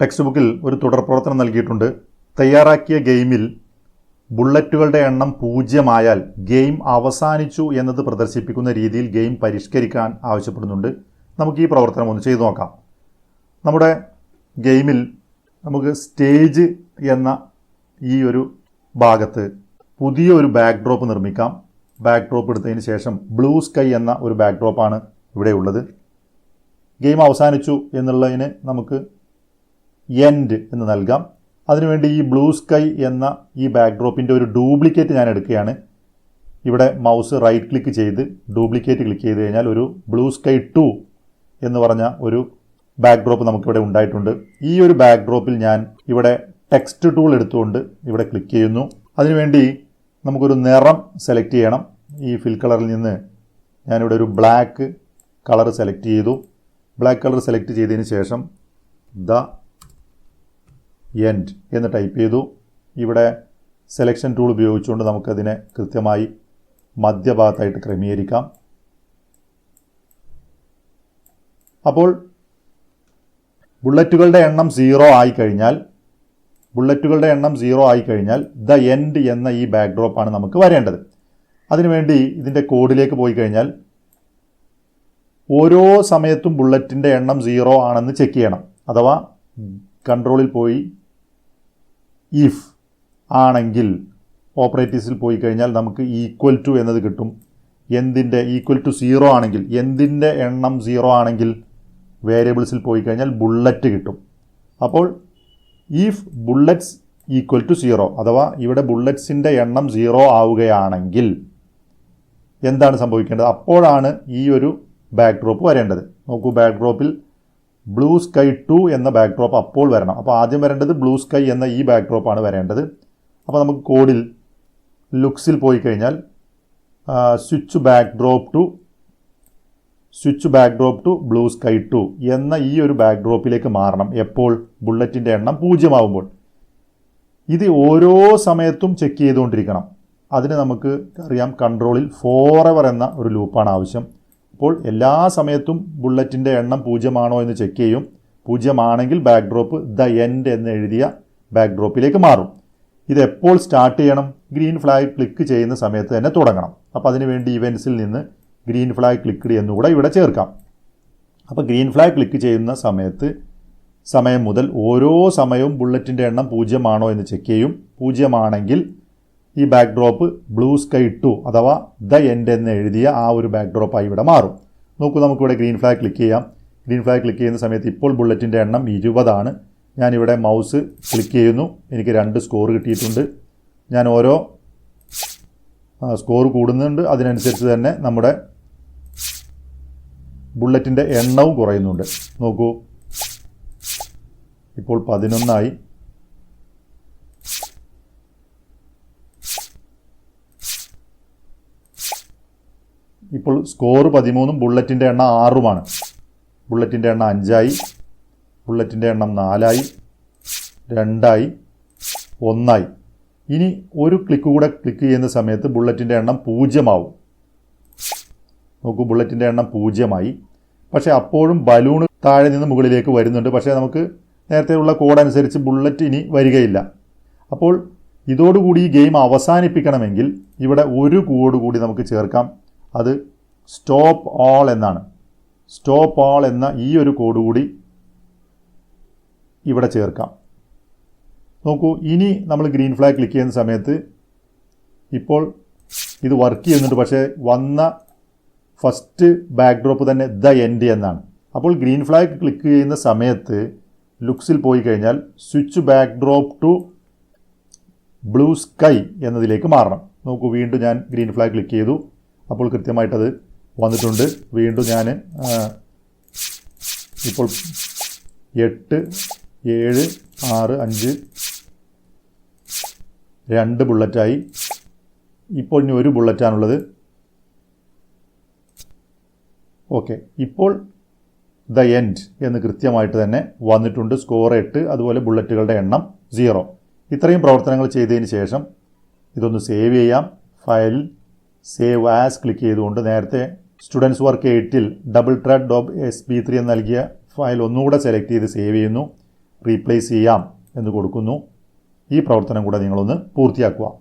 Text ബുക്കിൽ ഒരു തുടർ പ്രവർത്തനം നൽകിയിട്ടുണ്ട്. തയ്യാറാക്കിയ ഗെയിമിൽ ബുള്ളറ്റുകളുടെ എണ്ണം പൂജ്യമായാൽ ഗെയിം അവസാനിച്ചു എന്നത് പ്രദർശിപ്പിക്കുന്ന രീതിയിൽ ഗെയിം പരിഷ്കരിക്കാൻ ആവശ്യപ്പെടുന്നുണ്ട്. നമുക്ക് ഈ പ്രവർത്തനം ഒന്ന് ചെയ്തു നോക്കാം. നമ്മുടെ ഗെയിമിൽ നമുക്ക് സ്റ്റേജ് എന്ന ഈ ഒരു ഭാഗത്ത് പുതിയ ഒരു ബാക്ക് ഡ്രോപ്പ് നിർമ്മിക്കാം. ബാക്ക് ഡ്രോപ്പ് എടുത്തതിന് ശേഷം ബ്ലൂ സ്കൈ എന്ന ഒരു ബാക്ക് ഡ്രോപ്പാണ് ഇവിടെ ഉള്ളത്. ഗെയിം അവസാനിച്ചു എന്നുള്ളതിന് നമുക്ക് എൻഡ് എന്ന് നൽകാം. അതിനുവേണ്ടി ഈ ബ്ലൂ സ്കൈ എന്ന ഈ ബാക്ക്ഡ്രോപ്പിന്റെ ഒരു ഡ്യൂപ്ലിക്കേറ്റ് ഞാൻ എടുക്കുകയാണ്. ഇവിടെ മൗസ് റൈറ്റ് ക്ലിക്ക് ചെയ്ത് ഡ്യൂപ്ലിക്കേറ്റ് ക്ലിക്ക് ചെയ്ത് കഴിഞ്ഞാൽ ഒരു ബ്ലൂ സ്കൈ ടു എന്ന് പറഞ്ഞ ഒരു ബാക്ക്ഡ്രോപ്പ് നമുക്കിവിടെ ഉണ്ടായിട്ടുണ്ട്. ഈ ഒരു ബാക്ക്ഡ്രോപ്പിൽ ഞാൻ ഇവിടെ ടെക്സ്റ്റ് ടൂൾ എടുത്തുകൊണ്ട് ഇവിടെ ക്ലിക്ക് ചെയ്യുന്നു. അതിനുവേണ്ടി നമുക്കൊരു നിറം സെലക്ട് ചെയ്യണം. ഈ ഫിൽ കളറിൽ നിന്ന് ഞാനിവിടെ ഒരു ബ്ലാക്ക് കളർ സെലക്ട് ചെയ്തു. ബ്ലാക്ക് കളർ സെലക്ട് ചെയ്തതിന് ശേഷം ദ എൻഡ് എന്ന് ടൈപ്പ് ചെയ്തു. ഇവിടെ സെലക്ഷൻ ടൂൾ ഉപയോഗിച്ചുകൊണ്ട് നമുക്കതിനെ കൃത്യമായി മധ്യഭാഗത്തായിട്ട് ക്രമീകരിക്കാം. അപ്പോൾ ബുള്ളറ്റുകളുടെ എണ്ണം സീറോ ആയി കഴിഞ്ഞാൽ ബുള്ളറ്റുകളുടെ എണ്ണം സീറോ ആയി കഴിഞ്ഞാൽ ദ എൻഡ് എന്ന ഈ ബാക്ക്ഡ്രോപ്പാണ് നമുക്ക് വരേണ്ടത്. അതിനുവേണ്ടി ഇതിന്റെ കോഡിലേക്ക് പോയി കഴിഞ്ഞാൽ ഓരോ സമയത്തും ബുള്ളറ്റിന്റെ എണ്ണം സീറോ ആണെന്ന് ചെക്ക് ചെയ്യണം. അഥവാ കൺട്രോളിൽ പോയി ഇഫ് ആണെങ്കിൽ ഓപ്പറേറ്റീവ്സിൽ പോയി കഴിഞ്ഞാൽ നമുക്ക് ഈക്വൽ ടു എന്നത് കിട്ടും. എന്തിന്റെ ഈക്വൽ ടു സീറോ ആണെങ്കിൽ എന്തിന്റെ എണ്ണം സീറോ ആണെങ്കിൽ വേരിയബിൾസിൽ പോയി കഴിഞ്ഞാൽ ബുള്ളറ്റ് കിട്ടും. അപ്പോൾ if bullets equal to zero അഥവാ ഇവിടെ ബുള്ളറ്റ്സിന്റെ എണ്ണം സീറോ ആവുകയാണെങ്കിൽ എന്താണ് സംഭവിക്കേണ്ടത്? അപ്പോഴാണ് ഈ ഒരു ബാക്ക് ഡ്രോപ്പ് വരേണ്ടത്. നോക്കൂ ബാക്ക് ഡ്രോപ്പിൽ ബ്ലൂ സ്കൈ ടു എന്ന ബാക്ക് ഡ്രോപ്പ് അപ്പോൾ വരണം. അപ്പോൾ ആദ്യം വരേണ്ടത് ബ്ലൂ സ്കൈ എന്ന ഈ ബാക്ക് ഡ്രോപ്പാണ് വരേണ്ടത്. അപ്പോൾ നമുക്ക് കോഡിൽ ലുക്സിൽ പോയി കഴിഞ്ഞാൽ switch backdrop to switch backdrop to blue sky two എന്ന ഈ ഒരു ബാക്ക് ഡ്രോപ്പിലേക്ക് മാറണം. എപ്പോൾ? ബുള്ളറ്റിന്റെ എണ്ണം പൂജ്യമാവുമ്പോൾ. ഇത് ഓരോ സമയത്തും ചെക്ക് ചെയ്തുകൊണ്ടിരിക്കണം. അതിന് നമുക്ക് അറിയാം കൺട്രോളിൽ ഫോർ എവർ എന്ന ഒരു ലൂപ്പാണ് ആവശ്യം. അപ്പോൾ എല്ലാ സമയത്തും ബുള്ളറ്റിന്റെ എണ്ണം പൂജ്യമാണോ എന്ന് ചെക്ക് ചെയ്യും. പൂജ്യമാണെങ്കിൽ ബാക്ക് ഡ്രോപ്പ് ദ എൻഡ് എന്ന് എഴുതിയ ബാക്ക് ഡ്രോപ്പിലേക്ക് മാറും. ഇത് എപ്പോൾ സ്റ്റാർട്ട് ചെയ്യണം? ഗ്രീൻ ഫ്ലാഗ് ക്ലിക്ക് ചെയ്യുന്ന സമയത്ത് തന്നെ തുടങ്ങണം. അപ്പോൾ അതിനുവേണ്ടി ഇവൻസിൽ നിന്ന് ഗ്രീൻ ഫ്ലാഗ് ക്ലിക്ക് എന്നുകൂടെ ഇവിടെ ചേർക്കാം. അപ്പോൾ ഗ്രീൻ ഫ്ലാഗ് ക്ലിക്ക് ചെയ്യുന്ന സമയത്ത് സമയം മുതൽ ഓരോ സമയവും ബുള്ളറ്റിന്റെ എണ്ണം പൂജ്യമാണോ എന്ന് ചെക്ക് ചെയ്യും. പൂജ്യമാണെങ്കിൽ ഈ backdrop blue sky two അഥവാ ദ എൻഡ് എന്ന് എഴുതിയ ആ ഒരു ബാക്ക് ഡ്രോപ്പായി ഇവിടെ മാറും. നോക്കൂ നമുക്കിവിടെ ഗ്രീൻ ഫ്ലാഗ് ക്ലിക്ക് ചെയ്യാം. ഗ്രീൻ ഫ്ലാഗ് ക്ലിക്ക് ചെയ്യുന്ന സമയത്ത് ഇപ്പോൾ ബുള്ളറ്റിന്റെ എണ്ണം ഇരുപതാണ്. ഞാനിവിടെ മൗസ് ക്ലിക്ക് ചെയ്യുന്നു. എനിക്ക് രണ്ട് സ്കോർ കിട്ടിയിട്ടുണ്ട്. ഞാൻ ഓരോ സ്കോർ കൂടുന്നുണ്ട്. അതിനനുസരിച്ച് തന്നെ നമ്മുടെ ബുള്ളറ്റിന്റെ എണ്ണവും കുറയുന്നുണ്ട്. നോക്കൂ ഇപ്പോൾ പതിനൊന്നായി. ഇപ്പോൾ സ്കോർ പതിമൂന്നും ബുള്ളറ്റിന്റെ എണ്ണം ആറുമാണ്. ബുള്ളറ്റിന്റെ എണ്ണം അഞ്ചായി. ബുള്ളറ്റിന്റെ എണ്ണം നാലായി. രണ്ടായി. ഒന്നായി. ഇനി ഒരു ക്ലിക്ക് കൂടെ ക്ലിക്ക് ചെയ്യുന്ന സമയത്ത് ബുള്ളറ്റിന്റെ എണ്ണം പൂജ്യമാവും. നോക്കൂ ബുള്ളറ്റിന്റെ എണ്ണം പൂജ്യമായി. പക്ഷേ അപ്പോഴും ബലൂൺ താഴെ നിന്ന് മുകളിലേക്ക് വരുന്നുണ്ട്. പക്ഷേ നമുക്ക് നേരത്തെയുള്ള കോഡ് അനുസരിച്ച് ബുള്ളറ്റ് ഇനി വരികയില്ല. അപ്പോൾ ഇതോടുകൂടി ഈ ഗെയിം അവസാനിപ്പിക്കണമെങ്കിൽ ഇവിടെ ഒരു കോഡ് കൂടി നമുക്ക് ചേർക്കാം. അത് സ്റ്റോപ്പ് ഓൾ എന്നാണ്. സ്റ്റോപ്പ് ഓൾ എന്ന ഈ ഒരു കോഡ് കൂടി ഇവിടെ ചേർക്കാം. നോക്കൂ ഇനി നമ്മൾ ഗ്രീൻ ഫ്ലാഗ് ക്ലിക്ക് ചെയ്യുന്ന സമയത്ത് ഇപ്പോൾ ഇത് വർക്ക് ചെയ്യുന്നുണ്ട് പക്ഷേ വന്ന ഫസ്റ്റ് ബാക്ക്ഡ്രോപ്പ് തന്നെ ദ എൻഡ് എന്നാണ്. അപ്പോൾ ഗ്രീൻ ഫ്ലാഗ് ക്ലിക്ക് ചെയ്യുന്ന സമയത്ത് ലുക്സിൽ പോയി കഴിഞ്ഞാൽ switch backdrop to blue sky എന്നതിലേക്ക് മാറണം. നോക്കൂ വീണ്ടും ഞാൻ ഗ്രീൻ ഫ്ലാഗ് ക്ലിക്ക് ചെയ്തു. അപ്പോൾ കൃത്യമായിട്ടത് വന്നിട്ടുണ്ട്. വീണ്ടും ഞാൻ ഇപ്പോൾ എട്ട് ഏഴ് ആറ് അഞ്ച് രണ്ട് ബുള്ളറ്റായി. ഇപ്പോൾ ഇനി ഒരു ബുള്ളറ്റാണുള്ളത്. ഓക്കെ. ഇപ്പോൾ ദ എൻഡ് എന്ന് കൃത്യമായിട്ട് തന്നെ വന്നിട്ടുണ്ട്. സ്കോർ എട്ട് അതുപോലെ ബുള്ളറ്റുകളുടെ എണ്ണം സീറോ. ഇത്രയും പ്രവർത്തനങ്ങൾ ചെയ്തതിന് ശേഷം ഇതൊന്ന് സേവ് ചെയ്യാം. ഫയൽ സേവ് ആസ് ക്ലിക്ക് ചെയ്തുകൊണ്ട് നേരത്തെ സ്റ്റുഡൻസ് വർക്ക് എയ്റ്റിൽ ഡബിൾ ട്രാഡ് ഡോബ് എസ് ബി ത്രീ എന്ന് നൽകിയ ഫയൽ ഒന്നുകൂടെ സെലക്ട് ചെയ്ത് സേവ് ചെയ്യുന്നു. റീപ്ലേസ് ചെയ്യാം എന്ന് കൊടുക്കുന്നു. ഈ പ്രവർത്തനം കൂടെ നിങ്ങളൊന്ന് പൂർത്തിയാക്കുക.